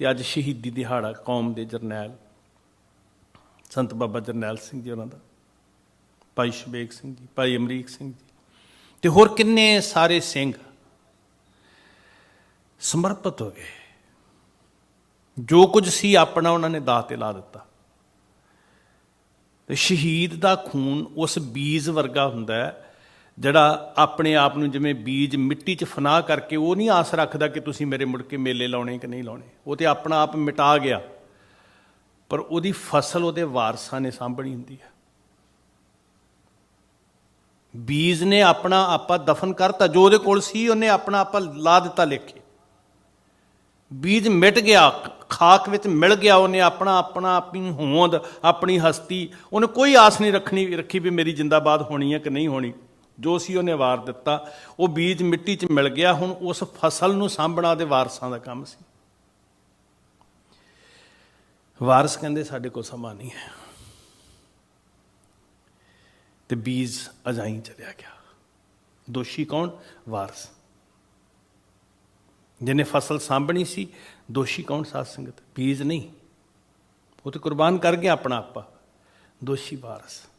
ਤੇ ਅੱਜ ਸ਼ਹੀਦੀ ਦਿਹਾੜਾ ਕੌਮ ਦੇ ਜਰਨੈਲ, ਸੰਤ ਬਾਬਾ ਜਰਨੈਲ ਸਿੰਘ ਜੀ ਉਹਨਾਂ ਦਾ, ਭਾਈ ਸ਼ਬੇਕ ਸਿੰਘ ਜੀ, ਭਾਈ ਅਮਰੀਕ ਸਿੰਘ ਜੀ, ਤੇ ਹੋਰ ਕਿੰਨੇ ਸਾਰੇ ਸਿੰਘ ਸਮਰਪਿਤ ਹੋ ਗਏ। ਜੋ ਕੁਝ ਸੀ ਆਪਣਾ ਉਹਨਾਂ ਨੇ ਦਾਅ ਤੇ ਲਾ ਦਿੱਤਾ। ਤੇ ਸ਼ਹੀਦ ਦਾ ਖੂਨ ਉਸ ਬੀਜ ਵਰਗਾ ਹੁੰਦਾ ਹੈ ਜਿਹੜਾ ਆਪਣੇ ਆਪ ਨੂੰ ਜਿਵੇਂ ਬੀਜ ਮਿੱਟੀ 'ਚ ਫਨਾ ਕਰਕੇ ਉਹ ਨਹੀਂ ਆਸ ਰੱਖਦਾ ਕਿ ਤੁਸੀਂ ਮੇਰੇ ਮੁੜ ਕੇ ਮੇਲੇ ਲਾਉਣੇ ਕਿ ਨਹੀਂ ਲਾਉਣੇ। ਉਹ ਤੇ ਆਪਣਾ ਆਪ ਮਿਟਾ ਗਿਆ। ਪਰ ਉਹਦੀ ਫਸਲ ਉਹਦੇ ਵਾਰਸਾਂ ਨੇ ਸਾਂਭਣੀ ਹੁੰਦੀ ਹੈ। ਬੀਜ ਨੇ ਆਪਣਾ ਆਪਾ ਦਫਨ ਕਰਤਾ, ਜੋ ਉਹਦੇ ਕੋਲ ਸੀ ਉਹਨੇ ਆਪਣਾ ਆਪਾ ਲਾ ਦਿੱਤਾ ਲੇਖੇ। ਬੀਜ ਮਿਟ ਗਿਆ, ਖਾਕ ਵਿੱਚ ਮਿਲ ਗਿਆ, ਉਹਨੇ ਆਪਣਾ ਆਪਣਾ ਆਪਣੀ ਹੋਂਦ, ਆਪਣੀ ਹਸਤੀ, ਉਹਨੇ ਕੋਈ ਆਸ ਨਹੀਂ ਰੱਖਣੀ, ਰੱਖੀ ਵੀ ਮੇਰੀ ਜਿੰਦਾਬਾਦ ਹੋਣੀ ਹੈ ਕਿ ਨਹੀਂ ਹੋਣੀ। ਜੋ ਸੀ ਉਹਨੇ ਵਾਰ ਦਿੱਤਾ, ਉਹ ਬੀਜ ਮਿੱਟੀ 'ਚ ਮਿਲ ਗਿਆ, ਹੁਣ ਉਸ ਫਸਲ ਨੂੰ ਸਾਂਭਣਾ ਦੇ ਵਾਰਸਾਂ ਦਾ ਕੰਮ ਸੀ। ਵਾਰਸ ਕਹਿੰਦੇ, ਸਾਡੇ ਕੋਲ ਸਮਾਂ ਨਹੀਂ ਹੈ। ਤੇ ਬੀਜ ਅਜਾਈ ਚਲਿਆ ਗਿਆ। ਦੋਸ਼ੀ ਕੌਣ? ਵਾਰਸ। ਜਿਹਨੇ ਫਸਲ ਸਾਂਭਣੀ ਸੀ, ਦੋਸ਼ੀ ਕੌਣ? ਸਾਧ ਸੰਗਤ। ਬੀਜ ਨਹੀਂ। ਉਹ ਤੇ ਕੁਰਬਾਨ ਕਰ ਗਿਆ ਆਪਣਾ ਆਪਾ ਦੋਸ਼ੀ ਵਾਰਸ।